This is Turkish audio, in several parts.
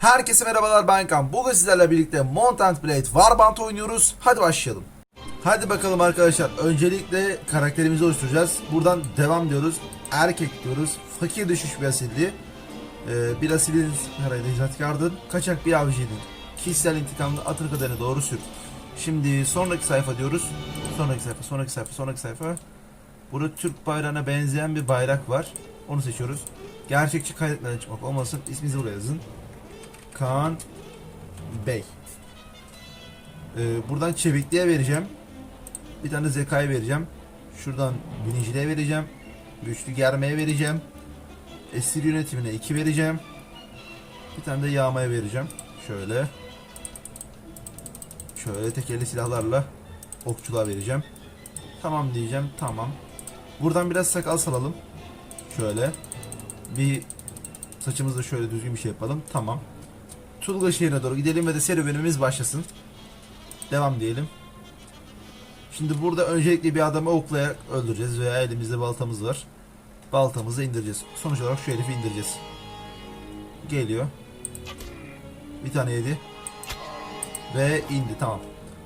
Herkese merhabalar ben Kan. Bugün sizlerle birlikte Mount and Blade Warband oynuyoruz. Hadi başlayalım. Hadi bakalım arkadaşlar. Öncelikle karakterimizi oluşturacağız. Buradan devam diyoruz. Erkek diyoruz. Fakir düşüş bir asildi. Ee, bir asilin herhalde hizmetkardın. Kaçak bir avcıydın. Kişisel intikamını atır kadarına doğru sür. Şimdi sonraki sayfa diyoruz. Sonraki sayfa, sonraki sayfa, sonraki sayfa. Burada Türk bayrağına benzeyen bir bayrak var. Onu seçiyoruz. Gerçekçi kaydetmeden çıkmak olmasın. İsminizi buraya yazın. Kaan Bey. Ee, buradan çevikliğe vereceğim. Bir tane zekaya vereceğim. Şuradan biniciliğe vereceğim. Güçlü germeye vereceğim. Esir yönetimine 2 vereceğim. Bir tane de yağmaya vereceğim. Şöyle. Şöyle tekerli silahlarla okçuluğa vereceğim. Tamam diyeceğim. Tamam. Buradan biraz sakal salalım. Şöyle. Bir saçımızda şöyle düzgün bir şey yapalım. Tamam. Tulga şehrine doğru gidelim ve de serüvenimiz başlasın. Devam diyelim. Şimdi burada öncelikle bir adamı oklayarak öldüreceğiz veya elimizde baltamız var. Baltamızı indireceğiz. Sonuç olarak şu herifi indireceğiz. Geliyor. Bir tane yedi. Ve indi tamam.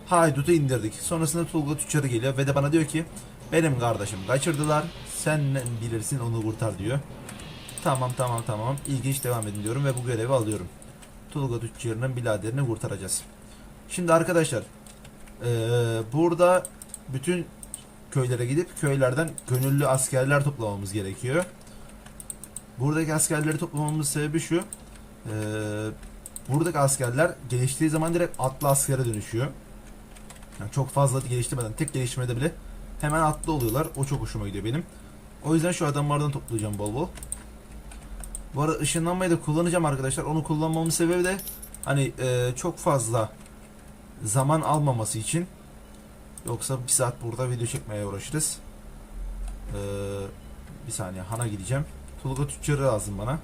Haydut'u indirdik. Sonrasında Tulga Tüccarı geliyor ve de bana diyor ki benim kardeşim kaçırdılar. Sen bilirsin onu kurtar diyor. Tamam tamam tamam. İlginç devam edin diyorum ve bu görevi alıyorum. Tulga Tüccarı'nın biraderini kurtaracağız. Şimdi arkadaşlar eee, burada bütün köylere gidip köylerden gönüllü askerler toplamamız gerekiyor. Buradaki askerleri toplamamız sebebi şu. eee, buradaki askerler geliştiği zaman direkt atlı askere dönüşüyor. Yani çok fazla geliştirmeden tek geliştirmede bile hemen atlı oluyorlar. O çok hoşuma gidiyor benim. O yüzden şu adamlardan toplayacağım bol bol. Bu arada ışınlanmayı da kullanacağım arkadaşlar. Onu kullanmamın sebebi de hani e, çok fazla zaman almaması için. Yoksa bir saat burada video çekmeye uğraşırız. E, bir saniye Han'a gideceğim. Tulga Tüccarı lazım bana.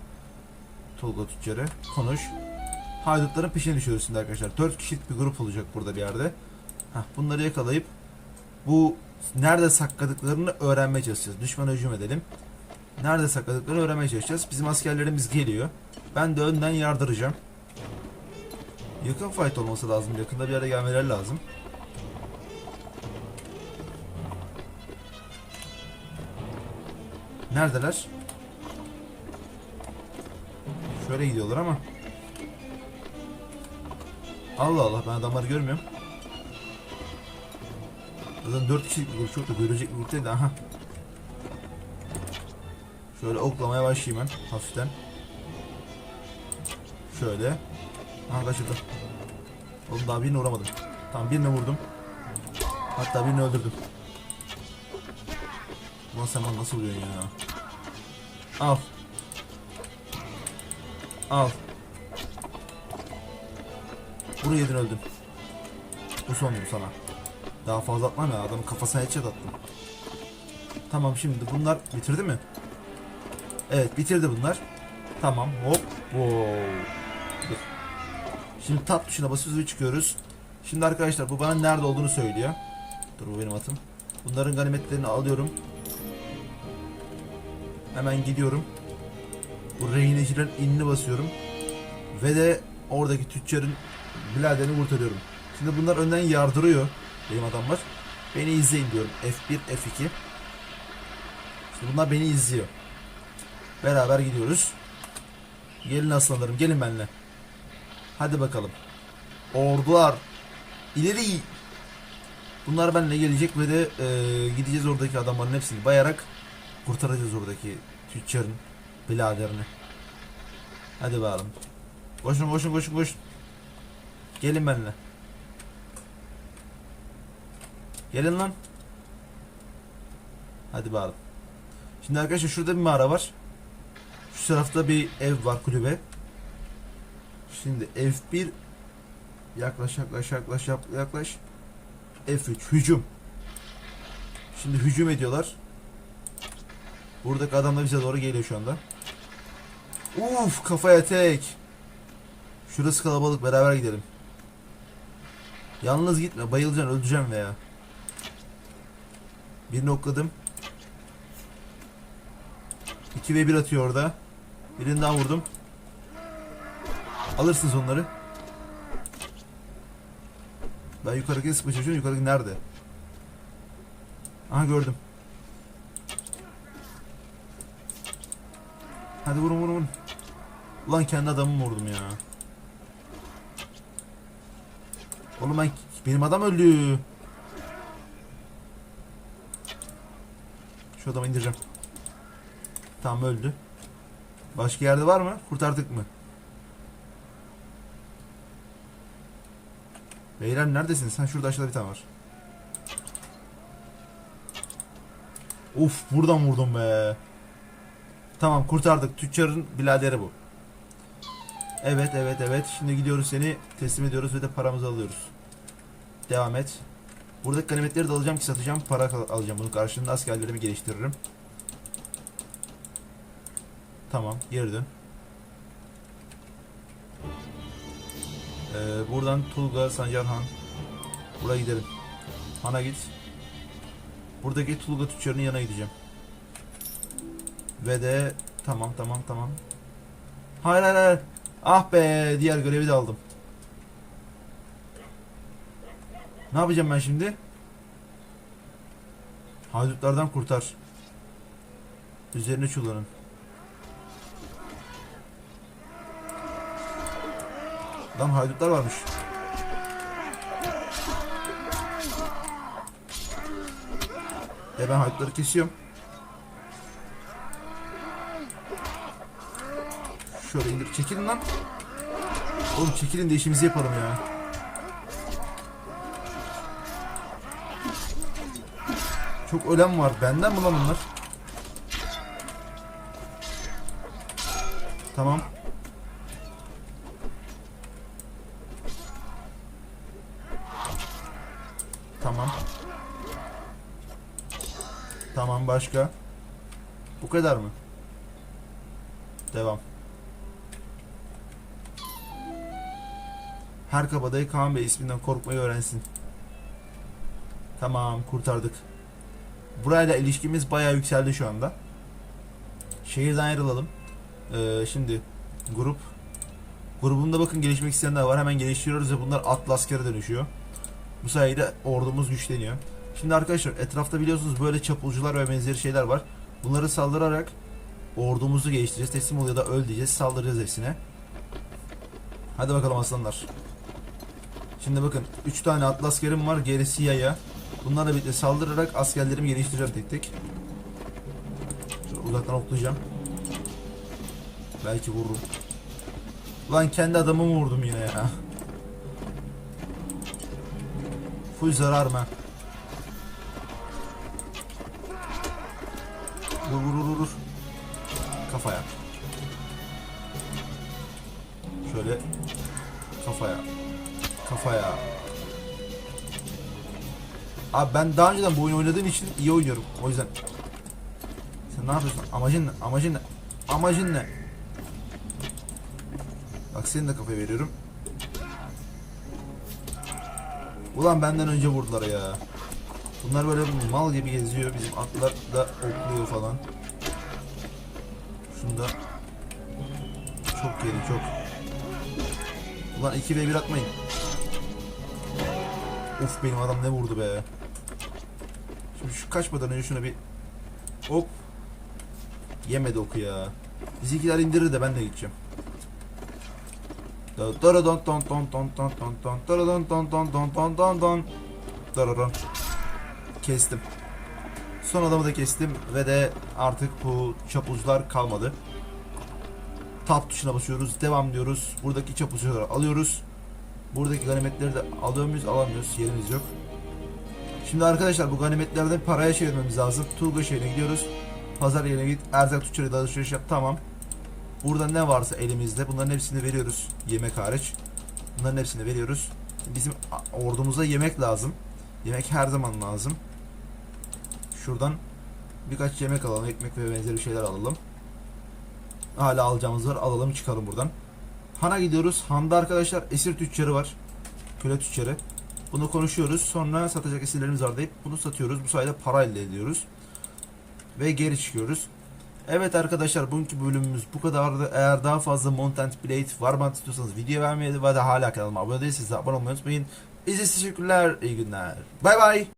Tulga Tüccarı. Konuş. Haydutların peşine düşüyoruz arkadaşlar. 4 kişilik bir grup olacak burada bir yerde. Heh, bunları yakalayıp bu nerede sakladıklarını öğrenmeye çalışacağız. Düşmana hücum edelim. Nerede sakladıklarını öğrenmeye çalışacağız. Bizim askerlerimiz geliyor. Ben de önden yardıracağım. Yakın fight olması lazım. Yakında bir yere gelmeleri lazım. Neredeler? Şöyle gidiyorlar ama. Allah Allah ben adamları görmüyorum. Zaten 4 kişilik bir grup çok da görecek bir grup değil de aha. Şöyle oklamaya başlayayım ben hafiften. Şöyle. Aha kaçırdım. Oğlum daha birine vuramadım. Tamam birine vurdum. Hatta birini öldürdüm. Ulan sen bana nasıl vuruyorsun ya? Al. Al. Bunu yedin öldün. Bu sonum sana. Daha fazla atmam ya adamın kafasına headshot attım. Tamam şimdi bunlar bitirdi mi? Evet bitirdi bunlar. Tamam hop. Wow. Dur. Şimdi tab tuşuna basıyoruz ve çıkıyoruz. Şimdi arkadaşlar bu bana nerede olduğunu söylüyor. Dur bu benim atım. Bunların ganimetlerini alıyorum. Hemen gidiyorum. Bu rehinecilerin inini basıyorum. Ve de oradaki tüccarın biladerini kurtarıyorum. Şimdi bunlar önden yardırıyor. Benim adamlar. Beni izleyin diyorum. F1, F2. Şimdi bunlar beni izliyor. Beraber gidiyoruz. Gelin aslanlarım gelin benimle. Hadi bakalım. Ordular. ileri. Bunlar benimle gelecek ve de e, gideceğiz oradaki adamların hepsini bayarak kurtaracağız oradaki tüccarın biladerini. Hadi bakalım. Koşun koşun koşun koşun. Gelin benimle. Gelin lan. Hadi bakalım. Şimdi arkadaşlar şurada bir mağara var. Şu tarafta bir ev var kulübe. Şimdi F1 yaklaş yaklaş yaklaş yaklaş. F3 hücum. Şimdi hücum ediyorlar. Buradaki adam da bize doğru geliyor şu anda. Uf kafaya tek. Şurası kalabalık beraber gidelim. Yalnız gitme bayılacaksın öldüreceğim veya. Birini okladım. 2 ve 1 atıyor orada. Birini daha vurdum. Alırsınız onları. Ben yukarıdaki sıkma çalışıyorum. Yukarıdaki nerede? Aha gördüm. Hadi vurun vurun vurun. Ulan kendi adamımı vurdum ya. Oğlum ben benim adam öldü. Şu adamı indireceğim. Tamam öldü. Başka yerde var mı? Kurtardık mı? Beyler neredesiniz? Ha şurada aşağıda bir tane var. Uf buradan vurdum be. Tamam kurtardık. Tüccarın biladeri bu. Evet evet evet. Şimdi gidiyoruz seni teslim ediyoruz ve de paramızı alıyoruz. Devam et. Buradaki ganimetleri de alacağım ki satacağım. Para alacağım. Bunun karşılığında askerlerimi geliştiririm. Tamam. Geri dön. Ee, buradan Tulga, Sancarhan. Buraya gidelim. Han'a git. Buradaki Tulga tüccarının yanına gideceğim. Ve de tamam tamam tamam. Hayır hayır hayır. Ah be diğer görevi de aldım. Ne yapacağım ben şimdi? Haydutlardan kurtar. Üzerine çullanın. Lan haydutlar varmış. E ben haydutları kesiyorum. Şöyle indir. Çekilin lan. Oğlum çekilin de işimizi yapalım ya. Çok ölen var. Benden mi lan bunlar? Tamam. Tamam başka. Bu kadar mı? Devam. Her kabadayı Kaan Bey isminden korkmayı öğrensin. Tamam kurtardık. Burayla ilişkimiz bayağı yükseldi şu anda. Şehirden ayrılalım. Ee, şimdi grup. Grubunda bakın gelişmek isteyenler var. Hemen geliştiriyoruz ve bunlar atlı askere dönüşüyor. Bu sayede ordumuz güçleniyor. Şimdi arkadaşlar etrafta biliyorsunuz böyle çapulcular ve benzeri şeyler var. Bunları saldırarak ordumuzu geliştireceğiz. Teslim oluyor da öl diyeceğiz. Saldıracağız hepsine. Hadi bakalım aslanlar. Şimdi bakın 3 tane atlı askerim var. Gerisi yaya. Bunlarla birlikte saldırarak askerlerimi geliştireceğim tek tek. Şöyle uzaktan oklayacağım. Belki vururum. Ulan kendi adamımı vurdum yine ya. Full zarar mı? Vur vur vur. Kafaya. Şöyle kafaya. Kafaya. Abi ben daha önceden bu oyunu oynadığım için iyi oynuyorum. O yüzden. Sen ne yapıyorsun? Amacın ne? Amacın ne? Amacın ne? Bak senin de kafaya veriyorum. Ulan benden önce vurdular ya. Bunlar böyle mal gibi geziyor. Bizim atlar da okluyor falan. Şunda çok geri çok. Ulan 2 ve 1 atmayın. Of benim adam ne vurdu be. Şimdi şu kaçmadan önce şuna bir hop. Yemedi oku ya. Bizimkiler indirir de ben de gideceğim. Daradan ton ton ton ton ton ton ton ton ton ton ton ton daradan kestim. Son adamı da kestim ve de artık bu çapulcular kalmadı. Tab tuşuna basıyoruz. Devam diyoruz. Buradaki çapulcuları alıyoruz. Buradaki ganimetleri de alıyor muyuz? Alamıyoruz. Yerimiz yok. Şimdi arkadaşlar bu ganimetlerden paraya çevirmemiz lazım. Tulga şehrine gidiyoruz. Pazar yerine git. Erzak tüccarıyla alışveriş yap. Tamam. Burada ne varsa elimizde bunların hepsini veriyoruz. Yemek hariç. Bunların hepsini veriyoruz. Bizim ordumuza yemek lazım. Yemek her zaman lazım. Şuradan birkaç yemek alalım. Ekmek ve benzeri şeyler alalım. Hala alacağımız var. Alalım çıkalım buradan. Han'a gidiyoruz. Han'da arkadaşlar esir tüccarı var. Köle tüccarı. Bunu konuşuyoruz. Sonra satacak esirlerimiz var deyip bunu satıyoruz. Bu sayede para elde ediyoruz. Ve geri çıkıyoruz. Evet arkadaşlar bugünkü bölümümüz bu kadardı. Eğer daha fazla Montent Blade Warband istiyorsanız video beğenmeyi ve de hala kanalıma abone değilseniz de abone olmayı unutmayın. İzlediğiniz için teşekkürler. İyi günler. Bay bay.